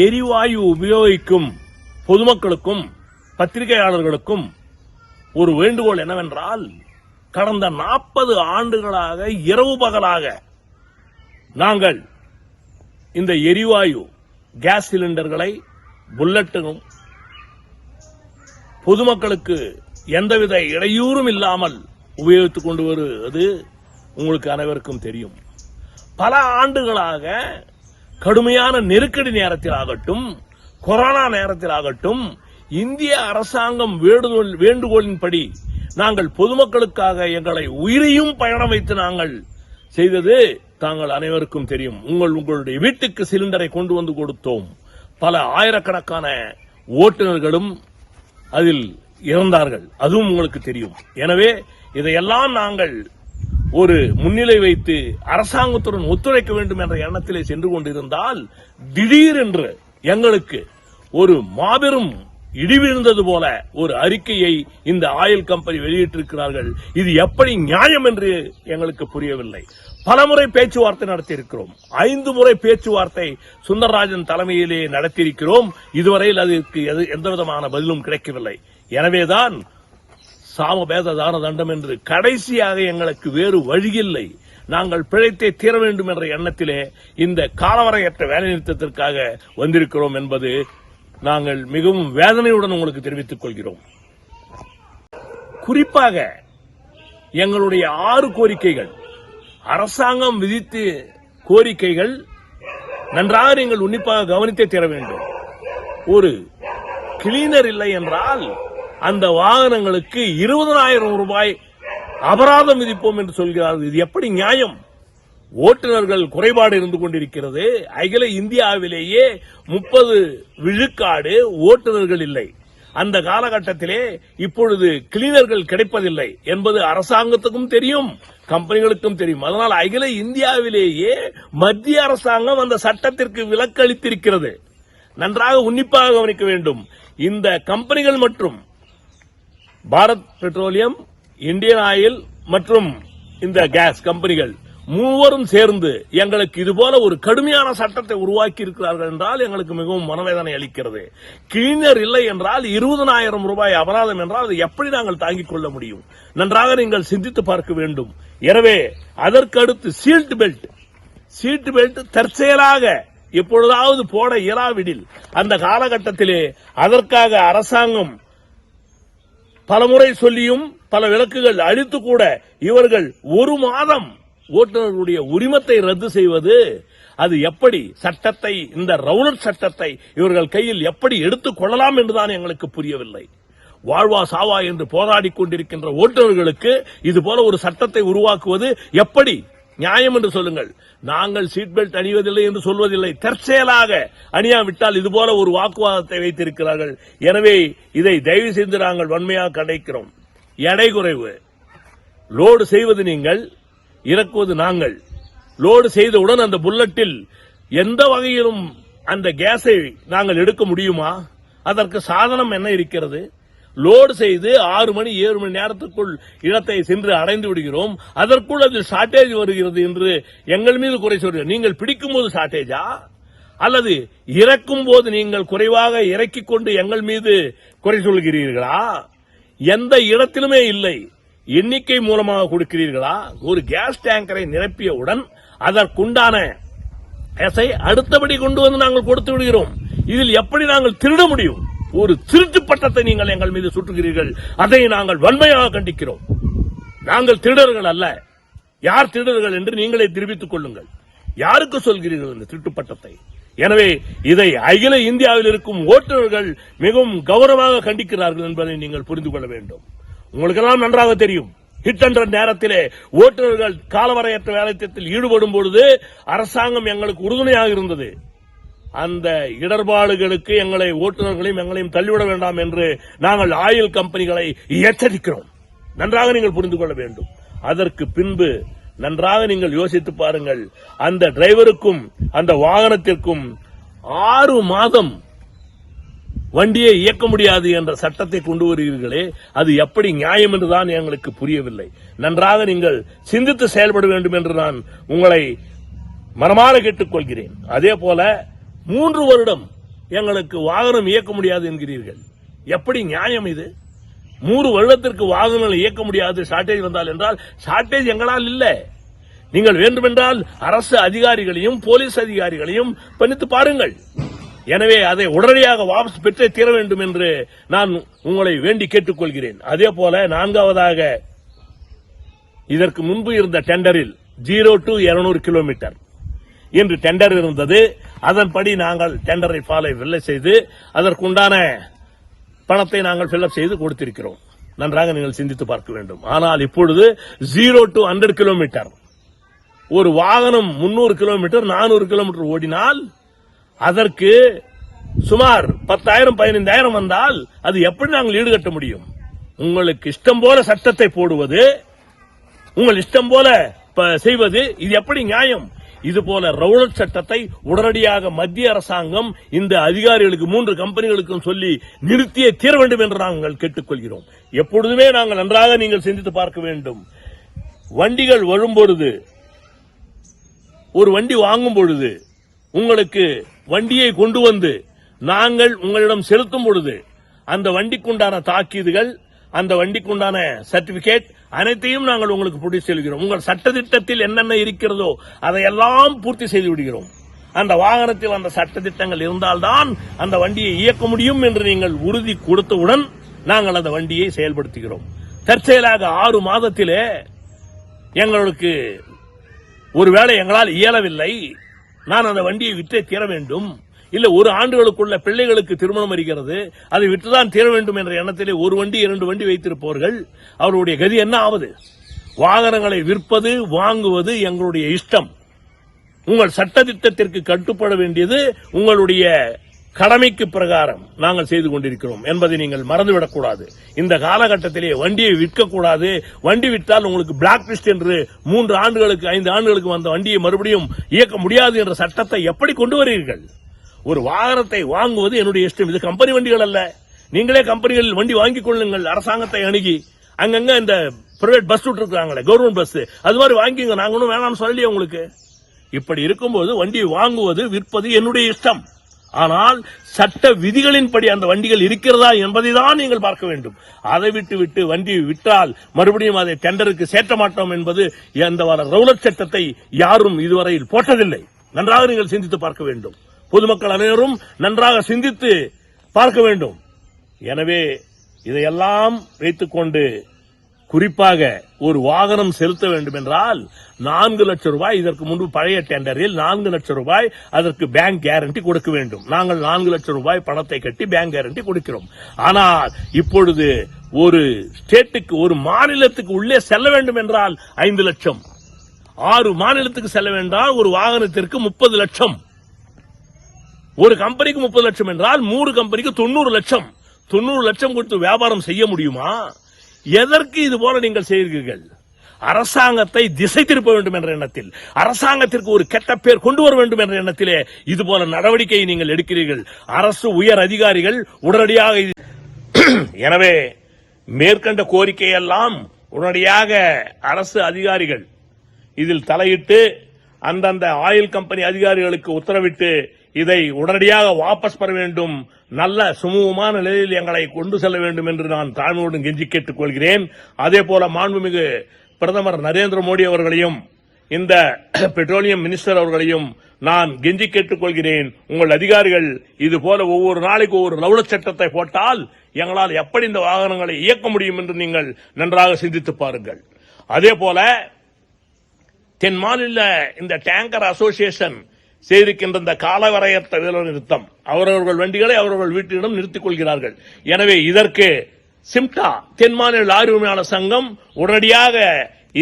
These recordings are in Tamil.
எரிவாயு உபயோகிக்கும் பொதுமக்களுக்கும் பத்திரிகையாளர்களுக்கும் ஒரு வேண்டுகோள் என்னவென்றால் கடந்த நாற்பது ஆண்டுகளாக இரவு பகலாக நாங்கள் இந்த எரிவாயு கேஸ் சிலிண்டர்களை புல்லட்டுக்கும் பொதுமக்களுக்கு எந்தவித இடையூறும் இல்லாமல் உபயோகித்துக் கொண்டு வருவது உங்களுக்கு அனைவருக்கும் தெரியும். பல ஆண்டுகளாக கடுமையான நெருக்கடி நேரத்தில் ஆகட்டும் கொரோனா நேரத்தில் ஆகட்டும் இந்திய அரசாங்கம் வேண்டுகோள் வேண்டுகோளின்படி நாங்கள் பொதுமக்களுக்காக எங்களை உயிரையும் பயணம் வைத்து நாங்கள் செய்தது தாங்கள் அனைவருக்கும் தெரியும். உங்கள் உங்களுடைய வீட்டுக்கு சிலிண்டரை கொண்டு வந்து கொடுத்தோம். பல ஆயிரக்கணக்கான ஓட்டுநர்களும் அதில் இறந்தார்கள். அதுவும் உங்களுக்கு தெரியும். எனவே இதையெல்லாம் நாங்கள் ஒரு முன்னிலை வைத்து அரசாங்கத்துடன் ஒத்துழைக்க வேண்டும் என்ற எண்ணத்திலே சென்று கொண்டிருந்தால் திடீரென்று எங்களுக்கு ஒரு மாபெரும் இடி விழுந்தது போல ஒரு அறிக்கையை இந்த ஆயில் கம்பெனி வெளியிட்டிருக்கிறார்கள். இது எப்படி நியாயம் என்று எங்களுக்கு புரியவில்லை. பலமுறை பேச்சுவார்த்தை நடத்தியிருக்கிறோம். ஐந்து முறை பேச்சுவார்த்தை சுந்தரராஜன் தலைமையிலே நடத்தியிருக்கிறோம். இதுவரையில் அதற்கு எது- எந்த விதமான பதிலும் கிடைக்கவில்லை. எனவேதான் சாமபேத தான தண்டம் என்று கடைசியாக எங்களுக்கு வேறு வழியில்லை. நாங்கள் பிழைத்தே தீர வேண்டும் என்ற எண்ணத்திலே இந்த காலவரையற்ற வேலைநிறுத்தத்திற்காக வந்திருக்கிறோம் என்பது நாங்கள் மிகவும் வேதனையுடன் உங்களுக்கு தெரிவித்துக் கொள்கிறோம். குறிப்பாக எங்களுடைய ஆறு கோரிக்கைகள். அரசாங்கம் விதித்து கோரிக்கைகள் நன்றாக நீங்கள் உன்னிப்பாக கவனித்தே தீர வேண்டும். ஒரு கிளீனர் இல்லை என்றால் அந்த வாகனங்களுக்கு இருபதனாயிரம் ரூபாய் அபராதம் விதிப்போம் என்று சொல்கிறார்கள். இது எப்படி நியாயம்? ஓட்டுநர்கள் குறைபாடு இருந்து கொண்டிருக்கிறது. அகில இந்தியாவிலேயே முப்பது விழுக்காடு ஓட்டுநர்கள் இல்லை. அந்த காலகட்டத்திலே இப்பொழுது கிளீனர்கள் கிடைப்பதில்லை என்பது அரசாங்கத்துக்கும் தெரியும் கம்பெனிகளுக்கும் தெரியும். அதனால் அகில இந்தியாவிலேயே மத்திய அரசாங்கம் அந்த சட்டத்திற்கு விலக்களித்திருக்கிறது நன்றாக உன்னிப்பாக கவனிக்க வேண்டும். இந்த கம்பெனிகள் மற்றும் பாரத் பெட்ரோலியம் இந்தியன் ஆயில் மற்றும் இந்த கேஸ் கம்பெனிகள் மூவரும் சேர்ந்து எங்களுக்கு இதுபோல ஒரு கடுமையான சட்டத்தை உருவாக்கி இருக்கிறார்கள் என்றால் எங்களுக்கு மிகவும் மனவேதனை அளிக்கிறது. கிளீனர் இல்லை என்றால் இருபதனாயிரம் ரூபாய் அபராதம் என்றால் அதை எப்படி நாங்கள் தாங்கிக் கொள்ள முடியும்? நன்றாக நீங்கள் சிந்தித்து பார்க்க வேண்டும். எனவே அதற்கு அடுத்து சீல்ட் பெல்ட். சீட் பெல்ட் தற்செயலாக எப்பொழுதாவது போட இயலாவிடில் அந்த காலகட்டத்திலே அதற்காக அரசாங்கம் பலமுறை சொல்லியும் பல விளக்குகள் அழித்து கூட இவர்கள் ஒரு மாதம் ஓட்டுநர்களுடைய உரிமத்தை ரத்து செய்வது அது எப்படி சட்டத்தை இந்த ரவுலட் சட்டத்தை இவர்கள் கையில் எப்படி எடுத்துக் கொள்ளலாம் என்றுதான் எங்களுக்கு புரியவில்லை. வாழ்வா சாவா என்று போராடிக் கொண்டிருக்கின்ற ஓட்டுநர்களுக்கு இது போல ஒரு சட்டத்தை உருவாக்குவது எப்படி நியாயம் என்று சொல்லுங்கள். நாங்கள் சீட் பெல்ட் அணிவதில்லை என்று சொல்வதில்லை. தற்செயலாக அணியாவிட்டால் இதுபோல ஒரு வாக்குவாதத்தை வைத்திருக்கிறார்கள். எனவே இதை தயவு செய்து நாங்கள் வன்மையாக கடைக்கிறோம் எடை குறைவு. லோடு செய்வது நீங்கள் இறக்குவது நாங்கள். லோடு செய்தவுடன் அந்த புல்லட்டில் எந்த வகையிலும் அந்த கேஸை நாங்கள் எடுக்க முடியுமா? அதற்கு சாதனம் என்ன இருக்கிறது? லோடு செய்து ஆறு மணி ஏழு மணி நேரத்துக்குள் இடத்தை சென்று அடைந்து விடுகிறோம். அதற்குள் அது ஷார்டேஜ் வருகிறது என்று எங்கள் மீது குறை சொல்கிறோம் நீங்கள் பிடிக்கும் போது ஷார்டேஜா அல்லது இறக்கும் போது நீங்கள் குறைவாக இறக்கிக் கொண்டு எங்கள் மீது குறை சொல்கிறீர்களா? எந்த இடத்திலுமே இல்லை. எண்ணிக்கை மூலமாக கொடுக்கிறீர்களா? ஒரு கேஸ் டேங்கரை நிரப்பியவுடன் அதற்குண்டான எஸை அடுத்தபடி கொண்டு வந்து நாங்கள் கொடுத்து விடுகிறோம். இதில் எப்படி நாங்கள் திருட முடியும்? ஒரு திருட்டு பட்டத்தை நீங்கள் எங்கள் மீது சுட்டுகிறீர்கள். அதை நாங்கள் வன்மையாக கண்டிக்கிறோம். நாங்கள் திருடர்கள் அல்ல. யார் திருடர்கள் என்று நீங்களே தெரிவித்துக் கொள்ளுங்கள். யாருக்கு சொல்கிறீர்கள் இந்த திருட்டு பட்டத்தை? எனவே இதை அகில இந்தியாவில் இருக்கும் ஓட்டுநர்கள் மிகவும் கௌரவமாக கண்டிக்கிறார்கள் என்பதை நீங்கள் புரிந்து கொள்ள வேண்டும். உங்களுக்கெல்லாம் நன்றாக தெரியும். ஹிட் என்ற நேரத்திலே ஓட்டுநர்கள் காலவரையற்ற வேலைத்திட்டத்தில் ஈடுபடும் பொழுது அரசாங்கம் எங்களுக்கு உறுதுணையாக இருந்தது. அந்த இடர்பாடுகளுக்கு எங்களை ஓட்டுநர்களையும் எங்களையும் தள்ளிவிட வேண்டாம் என்று நாங்கள் ஆயில் கம்பெனிகளை எச்சரிக்கிறோம். நன்றாக நீங்கள் புரிந்து கொள்ள வேண்டும். அதற்கு பின்பு நன்றாக நீங்கள் யோசித்து பாருங்கள். அந்த டிரைவருக்கும் அந்த வாகனத்திற்கும் ஆறு மாதம் வண்டியை இயக்க முடியாது என்ற சட்டத்தை கொண்டு வருகிறீர்களே அது எப்படி நியாயம் என்றுதான் எங்களுக்கு புரியவில்லை. நன்றாக நீங்கள் சிந்தித்து செயல்பட வேண்டும் என்று நான் உங்களை மனமாற கேட்டுக்கொள்கிறேன். அதே போல மூன்று வருடம் எங்களுக்கு வாகனம் இயக்க முடியாது என்கிறீர்கள். எப்படி நியாயம் இது? மூன்று வருடத்திற்கு வாகனங்கள் இயக்க முடியாது ஷார்டேஜ் வந்தால் என்றால் ஷார்டேஜ் எங்களால் இல்லை. நீங்கள் வேண்டுமென்றால் அரசு அதிகாரிகளையும் போலீஸ் அதிகாரிகளையும் பணித்து பாருங்கள். எனவே அதை உடனடியாக வாபஸ் பெற்றே தீர வேண்டும் என்று நான் உங்களை வேண்டி கேட்டுக்கொள்கிறேன். அதே போல நான்காவதாக இதற்கு முன்பு இருந்த டெண்டரில் ஜீரோ டு 200 கிலோமீட்டர் என்று டெண்டர் இருந்தது. அதன்படி நாங்கள் டெண்டரை ஃபாலோ வெல்ல செய்து அதற்குண்டான பணத்தை நாங்கள் ஃபில்அப் செய்து கொடுத்திருக்கிறோம். நன்றாக நீங்கள் சிந்தித்து பார்க்க வேண்டும். ஆனால் இப்பொழுது ஜீரோ டு 100 கிலோமீட்டர் ஒரு வாகனம் 300 கிலோமீட்டர் 400 கிலோமீட்டர் ஓடினால் அதற்கு சுமார் பத்தாயிரம் பதினைந்தாயிரம் வந்தால் அது எப்படி நாங்கள் ஈடுகட்ட முடியும்? உங்களுக்கு இஷ்டம் போல சட்டத்தை போடுவது உங்கள் இஷ்டம் போல செய்வது இது எப்படி நியாயம்? இது போல ரவுலட் சட்டத்தை உடனடியாக மத்திய அரசாங்கம் இந்த அதிகாரிகளுக்கு மூன்று கம்பெனிகளுக்கும் சொல்லி நிறுத்தியே தீர வேண்டும் என்று நாங்கள் கேட்டுக்கொள்கிறோம். எப்பொழுதுமே நாங்கள் நன்றாக நீங்கள் சிந்தித்து பார்க்க வேண்டும். வண்டிகள் வரும்பொழுது ஒரு வண்டி வாங்கும் பொழுது உங்களுக்கு வண்டியை கொண்டு வந்து நாங்கள் உங்களிடம் செலுத்தும் பொழுது அந்த வண்டிக்குண்டான தாக்கீதுகள் அந்த வண்டிக்குண்டான சர்டிபிகேட் அனைத்தையும் நாங்கள் உங்களுக்கு பிடிச்சி செல்கிறோம் உங்கள் சட்டத்திட்டத்தில் என்னென்ன இருக்கிறதோ அதையெல்லாம் பூர்த்தி செய்து விடுகிறோம். அந்த வாகனத்தில் அந்த சட்டத்திட்டங்கள் இருந்தால்தான் அந்த வண்டியை இயக்க முடியும் என்று நீங்கள் உறுதி கொடுத்தவுடன் நாங்கள் அந்த வண்டியை செயல்படுத்துகிறோம். தற்செயலாக ஆறு மாதத்திலே எங்களுக்கு ஒருவேளை எங்களால் இயலவில்லை. நான் அந்த வண்டியை விற்றே தீர வேண்டும். இல்ல ஒரு ஆண்டுகளுக்குள்ள பிள்ளைகளுக்கு திருமணம் இருக்கிறது அதை விற்றுதான் தீர வேண்டும் என்ற எண்ணத்திலே ஒரு வண்டி இரண்டு வண்டி வைத்திருப்பவர்கள் அவருடைய கதி என்ன ஆவது? வாகனங்களை விற்பது வாங்குவது எங்களுடைய இஷ்டம். உங்கள் சட்டத்திட்டத்திற்கு கட்டுப்பட வேண்டியது உங்களுடைய கடமைக்கு பிரகாரம் நாங்கள் செய்து கொண்டிருக்கிறோம் என்பதை நீங்கள் மறந்துவிடக்கூடாது. இந்த காலகட்டத்திலே வண்டியை விற்கக்கூடாது. வண்டி விற்றால் உங்களுக்கு பிளாக் லிஸ்ட் என்று மூன்று ஆண்டுகளுக்கு ஐந்து ஆண்டுகளுக்கு வந்த வண்டியை மறுபடியும் இயக்க முடியாது என்ற சட்டத்தை எப்படி கொண்டு வருவீர்கள் ஒரு வாகனத்தை வாங்குவது என்னுடைய இஷ்டம். இது கம்பெனி வண்டிகள் அல்ல. நீங்களே கம்பெனிகளில் வண்டி வாங்கிக் கொள்ளுங்கள். அரசாங்கத்தை அணுகி. அங்கங்க இந்த பிரைவேட் பஸ் விட்டுருக்காங்களே கவர்மெண்ட் பஸ் அது மாதிரி வாங்கிங்க நாங்க ஒன்றும் வேணாம்னு சொல்லலையே உங்களுக்கு. இப்படி இருக்கும்போது வண்டியை வாங்குவது விற்பது என்னுடைய இஷ்டம். ஆனால் சட்ட விதிகளின்படி அந்த வண்டிகள் இருக்கிறதா என்பதை தான் நீங்கள் பார்க்க வேண்டும். அதை விட்டு விட்டு வண்டியை விற்றால் மறுபடியும் அதை டெண்டருக்கு சேர்த்த மாட்டோம் என்பது அந்த வர ரவுலட் சட்டத்தை யாரும் இதுவரையில் போட்டதில்லை. நன்றாக நீங்கள் சிந்தித்து பார்க்க வேண்டும். பொதுமக்கள் அனைவரும் நன்றாக சிந்தித்து பார்க்க வேண்டும். எனவே இதையெல்லாம் வைத்துக்கொண்டு குறிப்பாக ஒரு வாகனம் செலுத்த வேண்டும் என்றால் நான்கு லட்சம் ரூபாய் இதற்கு முன்பு பழைய டெண்டரில் நான்கு லட்சம் ரூபாய் அதற்கு பேங்க் கேரண்டி கொடுக்க வேண்டும். நாங்கள் நான்கு லட்சம் ரூபாய் பணத்தை கட்டி பேங்க் கேரண்டி கொடுக்கிறோம். ஆனால் இப்பொழுது ஒரு ஸ்டேட்டுக்கு ஒரு மாநிலத்துக்கு உள்ளே செல்ல வேண்டும் என்றால் ஐந்து லட்சம். ஆறு மாநிலத்துக்கு செல்ல வேண்டாம் ஒரு வாகனத்திற்கு முப்பது லட்சம். ஒரு கம்பெனிக்கு முப்பது லட்சம் என்றால் மூணு கம்பெனிக்கு தொண்ணூறு லட்சம். தொண்ணூறு லட்சம் கொடுத்து வியாபாரம் செய்ய முடியுமா? எதற்கு இது போல நீங்கள் செய்கிறீர்கள்? அரசாங்கத்தை திசை திருப்ப வேண்டும் என்ற எண்ணத்தில் அரசாங்கத்திற்கு ஒரு கெட்ட பேர் கொண்டு வர வேண்டும் என்ற எண்ணத்திலே இது போல நடவடிக்கையை நீங்கள் எடுக்கிறீர்கள். அரசு உயர் அதிகாரிகள் உடனடியாக எனவே மேற்கண்ட கோரிக்கையெல்லாம் உடனடியாக அரசு அதிகாரிகள் இதில் தலையிட்டு அந்தந்த ஆயில் கம்பெனி அதிகாரிகளுக்கு உத்தரவிட்டு இதை உடனடியாக வாபஸ் பெற வேண்டும். நல்ல சுமூகமான நிலையில் எங்களை கொண்டு செல்ல வேண்டும் என்று நான் தாழ்மையோடு கெஞ்சி கேட்டுக் கொள்கிறேன். அதே போல மாண்புமிகு பிரதமர் நரேந்திர மோடி அவர்களையும் இந்த பெட்ரோலியம் மினிஸ்டர் அவர்களையும் நான் கெஞ்சி கேட்டுக்கொள்கிறேன் உங்கள் அதிகாரிகள் இது போல ஒவ்வொரு நாளைக்கு ஒவ்வொரு லவுல சட்டத்தை போட்டால் எங்களால் எப்படி இந்த வாகனங்களை இயக்க முடியும் என்று நீங்கள் நன்றாக சிந்தித்து பாருங்கள். அதே போல தென் மாநில இந்த டேங்கர் அசோசியேஷன் செய்திருக்கின்ற இந்த காலவரையற்ற வேலை நிறுத்தம். அவரவர்கள் வண்டிகளை அவரவர்கள் வீட்டிடம் நிறுத்திக் கொள்கிறார்கள். எனவே இதற்கு சிம்டா தென் மாநில லாரி உரிமையாளர் சங்கம் உடனடியாக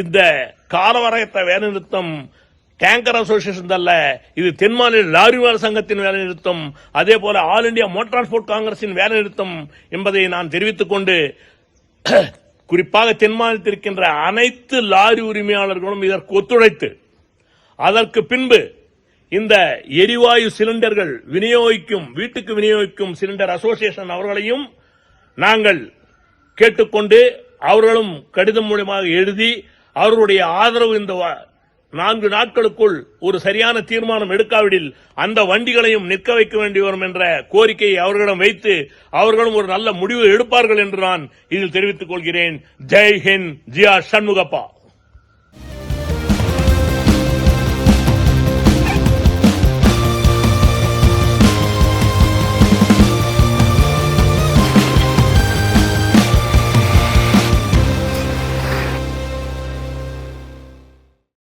இந்த காலவரையற்ற வேலை நிறுத்தம் டேங்கர் அசோசியேஷன் அல்ல இது தென் மாநில லாரி உரிமையாளர் சங்கத்தின் வேலை நிறுத்தம் அதே போல ஆல் இந்தியா மோட்டார் டிரான்ஸ்போர்ட் காங்கிரசின் வேலை நிறுத்தம் என்பதை நான் தெரிவித்துக் கொண்டு குறிப்பாக தென் மாநிலத்தில் இருக்கின்ற அனைத்து லாரி உரிமையாளர்களும் இதற்கு ஒத்துழைத்து அதற்கு பின்பு இந்த எரிவாயு சிலிண்டர்கள் விநியோகிக்கும் வீட்டுக்கு விநியோகிக்கும் சிலிண்டர் அசோசியேஷன் அவர்களையும் நாங்கள் கேட்டுக்கொண்டு அவர்களும் கடிதம் மூலமாக எழுதி அவர்களுடைய ஆதரவு இந்த நான்கு நாட்களுக்குள் ஒரு சரியான தீர்மானம் எடுக்காவிடில் அந்த வண்டிகளையும் நிற்க வைக்க வேண்டி வரும் என்ற கோரிக்கையை அவர்களிடம் வைத்து அவர்களும் ஒரு நல்ல முடிவு எடுப்பார்கள் என்று நான் இதில் தெரிவித்துக் கொள்கிறேன். ஜெய் ஹிந்த் ஜியா சண்முகப்பா.